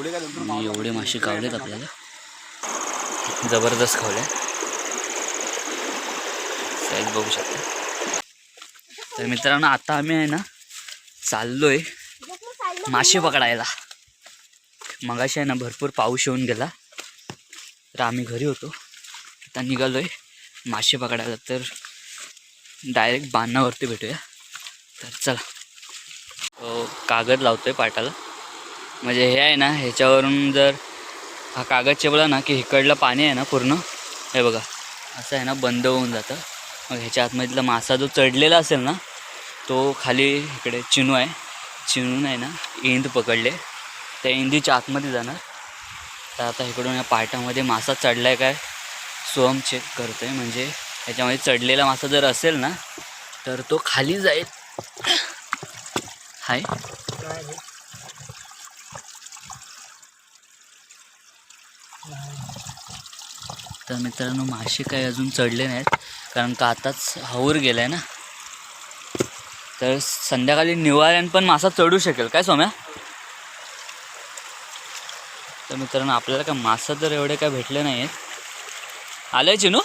आणि एवढे मासे खावलेत आपल्याला. जबरदस्त खावले साईज बघू शकता. तर मित्रांनो आता आम्ही आहे ना चाललोय मासे पकडायला. मगाशी आहे ना भरपूर पाऊस येऊन गेला. तर आम्ही घरी होतो. आता निघालोय मासे पकडायला. तर डायरेक्ट बांधावरती भेटूया. तर चला. तो कागद लावतोय पाटाला. म्हणजे हे आहे ना ह्याच्यावरून जर हा कागद चिपला ना की इकडलं पाणी आहे ना पूर्ण हे बघा असं आहे ना बंद होऊन जातं. मग ह्याच्या आतमधला मासा जो चढलेला असेल ना तो खाली इकडे चिनू आहे. चिनून आहे ना इंद पकडले. त्या इंदीच्या आतमध्ये जाणार. तर आता इकडून या पाटामध्ये मासा चढला आहे काय स्वम चेक करतो आहे म्हणजे ह्याच्यामध्ये चढलेला मासा जर असेल ना तर तो खाली जाईल. हाय. तर मित्रांनो मासे काही अजून चढले नाहीत कारण का आताच हवूर गेलाय ना? तर संध्याकाळी निवाऱ्यान पण मासा चढू शकेल काय सोम्या? तर मित्रांनो आपल्याला काय मासा तर एवढे काय भेटले नाही आहेत आलंय चिनू?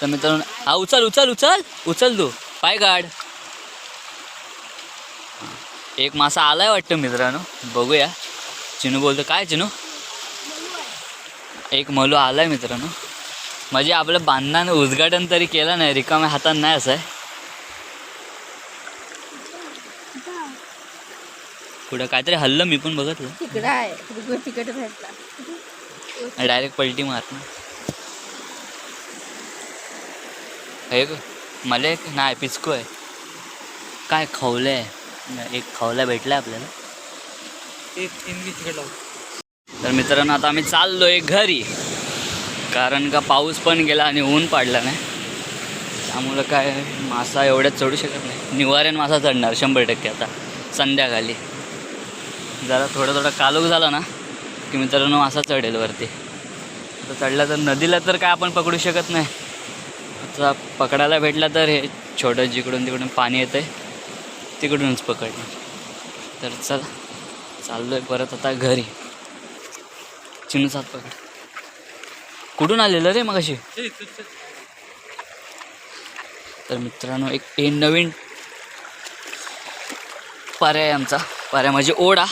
तर मित्रांनो हा उचल उचल उचल उचल तू पाय गाड. एक मासा आलाय वाटतं मित्रांनो बघूया. चिनू बोलतो काय चिनू? एक मलो आलाय मित्रांनो. म्हणजे आपलं बांधण्यानं उद्घाटन तरी केलं नाही रिकाम्या हातात नाही असं आहे. पुढं काहीतरी हल्लं मी पण आहे भेटला. डायरेक्ट पलटी मार हे मला एक नाही पिचकू आहे. काय खवलं आहे एक खवला भेटला आपल्याला. तर मित्रांनो आता आम्ही चाललोय घरी. कारण का पाऊस पण गेला आणि ऊन पाडला नाही. त्यामुळं काय मासा एवढ्यात चढू शकत नाही. निवाऱ्यान मासा चढणार शंभर टक्के आता. संध्याकाळी. जरा थोडं थोडं कालोख झाला ना की मित्रांनो मासा चढेल वरती. आता चढला तर नदीला तर काय आपण पकडू शकत नाही. आता पकडायला भेटला तर हे छोटं जिकडून तिकडून पाणी येतं आहे तिकडूनच पकडणार. तर चला. चाललोय परत आता घरी. चिनू सात पकड कुठून आलेलं रे मग अशी तर मित्रांनो एक ए नवीन पर्याय आमचा. पर्याय म्हणजे ओढा.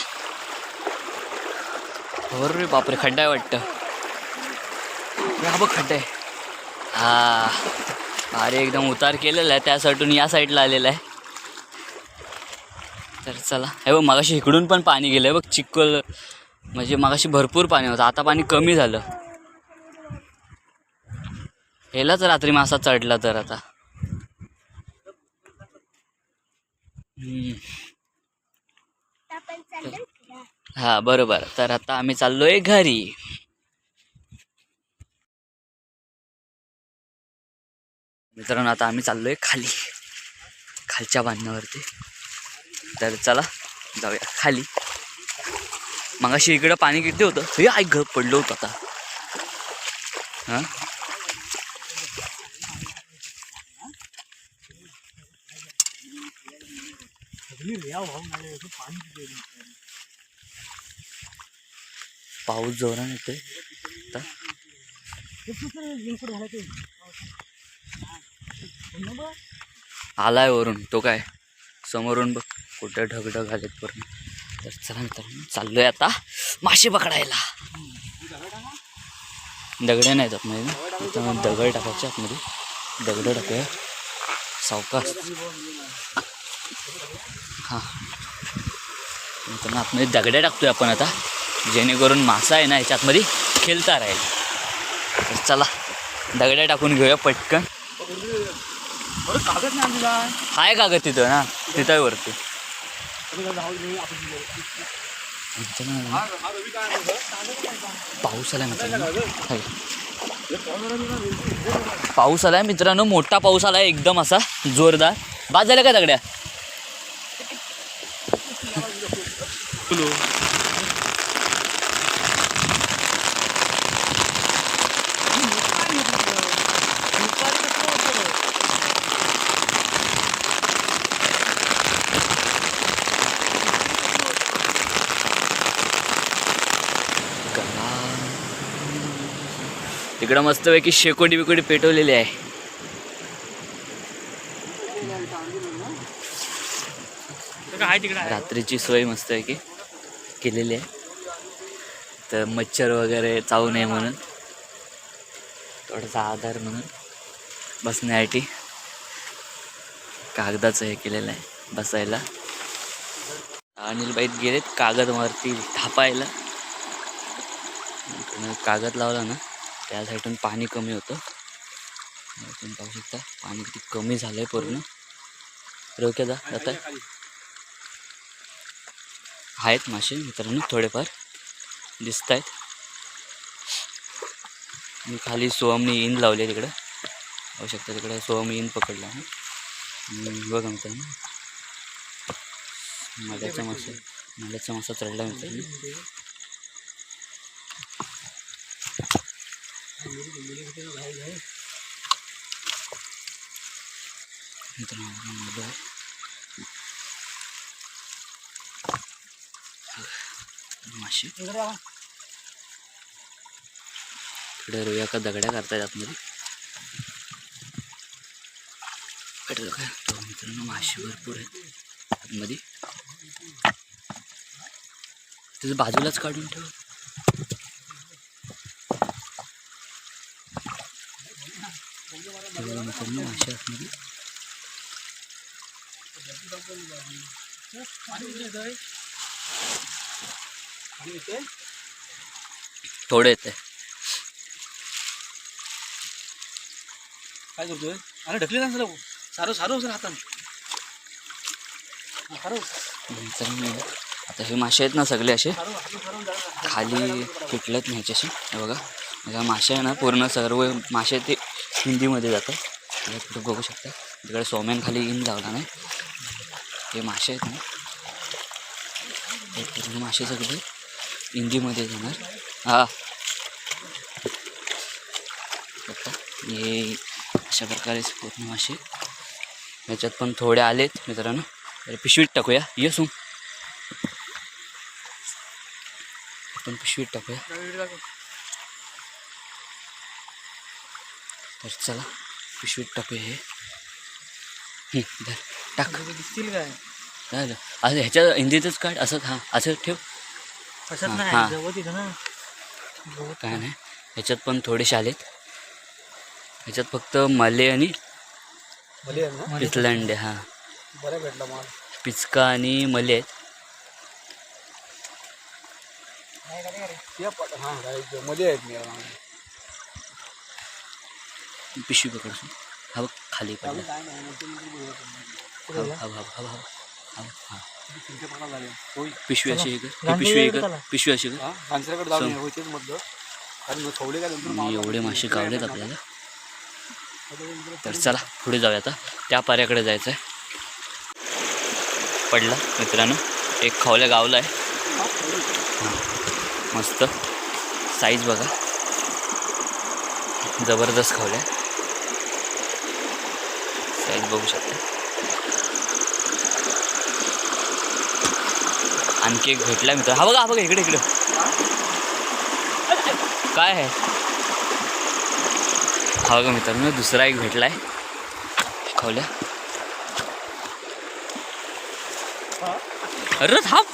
रे बापरे खड्डा आहे वाटतं. हा बघ खड्डा आहे. हा. अरे एकदम उतार केलेला आहे. त्यासाठी या साईडला आलेला आहे. तर चला. हे बघ मगाशी इकडून पण पाणी गेलं आहे बघ चिखल म्हणजे मगाशी भरपूर पाणी होतं. आता पाणी कमी झालं. हेलाच रात्री मासा चढला तर आता. हा बरोबर. तर आता आम्ही चाललोय घरी. मित्रांनो आता आम्ही चाललोय खाली. खालच्या बांधण्यावरती तर चला जाऊया खाली. मगाशी इकडं पाणी किती होतं? हे आई घर पडलं होतं आता. हां? पाऊस जोरान येतोय. आलाय वरून तो काय? समोरून बघ. कुठं ढगढग आलेत पूर्ण तर चला मित्रांनो चाललोय आता मासे पकडायला. दगडे नाहीत आतमध्ये. त्यामुळे दगड टाकायचे आतमध्ये. दगड टाकूया. सावकाश. हां. मित्रांनो आतमध्ये दगडे टाकतोय आपण आता. जेणेकरून मासा आहे ना याच्या आतमध्ये खेळता राहील. तर चला दगडे टाकून घेऊया पटकन. कागद आहे. का ग तिथं ना तिथं आहे वरती. पाऊस आलाय मित्रांनो. पाऊस आलाय मित्रांनो मोठा पाऊस आलाय एकदम असा जोरदार. बाद झाल्या का दगड्या? तिकडं मस्तपैकी शेकोटी बिकोटी पेटवलेली आहे. आहे तिकडे आहे. रात्रीची सोय मस्तपैकी केलेली आहे. तर मच्छर वगैरे चावू नये म्हणून थोडासा आधार म्हणून बसण्यासाठी कागदाचं हे केलेलं आहे बसायला. अनिल बाईत गेलेत कागदवरती थापायला. कागद लावला ना. त्या साईडून पाणी कमी होतं. तुम्ही पाहू शकता पाणी किती कमी झालं आहे पूर्ण. रोक्या जा जात आहे आहेत मासे मित्रांनो थोडेफार. दिसत आहेत मी खाली सोहमनी इन लावले तिकडं. पाहू शकता तिकडं सोहमनी इन पकडला आहे. बघा मित्रांनो. मल्याचा मासा मल्याचा मासा चढला मित्रांनो. मित्रांनो. मासे इकडे रोया का दगड्या करतायत आतमध्ये. इकडे बघा. तो मित्रांनो मासे भरपूर आहेत आतमध्ये. तिथं बाजूलाच काढून ठेव. तेव्हा मित्रांनो मासे आतमध्ये. थोडे येते काय करतोय? अरे ढकली ना सर सारो सारो सर हाताने हा, मित्रांनो आता हे मासे आहेत ना सगळे असे. खाली तुटलेत नाही असे हे बघा. बघा मासे आहे ना पूर्ण सर्व मासे ते हिंदीमध्ये जातं. हे तुम्ही बघू शकता. तिकडे सोम्यान खाली इन लावला नाही हे मासे आहेत ना. पूर्ण मासे सगळे हिंदीमध्ये जाणार. हा. बघता. हे अशा प्रकारे पूर्ण मासे. याच्यात पण थोडे आलेत मित्रांनो. तर पिशवीत टाकूया. येसून आपण पिशवीत टाकूया. तर चला पिशवीत टाकूया हे. धर टाक. दिसतील काय? झालं असं ह्याच्या हिंदीतच काढ असं हां असं ठेव. हा, नाही ना. काय नाही. ह्याच्यात पण थोडेसे आलेत. ह्याच्यात फक्त मले आणि पिचलांडे हां. बरं भेटला माल. पिचका आणि मले आहेत. हा मध्ये आहेत मी पिशवी पकडसून हा बघ खाली पडला. हा हा हा. हा हा हा पकडा पिशवी अशी आहे का पिशवी आहे का पिशवी अशी का हा एवढे मासे गावलेत आपल्याला. तर चला पुढे जाऊया आता. त्या पाऱ्याकडे जायचं आहे पडला मित्रांनो. एक खावल्या गावला आहे. हां. मस्त. साईज बघा. जबरदस्त खावल्या. साईज बघू शकता. आणखी एक भेटला मित्र. हा बघा हा बघा इकडे इकडे. काय आहे? हा बघा मित्रांनो दुसरा एक भेटलाय. खावल्या अरे थांब.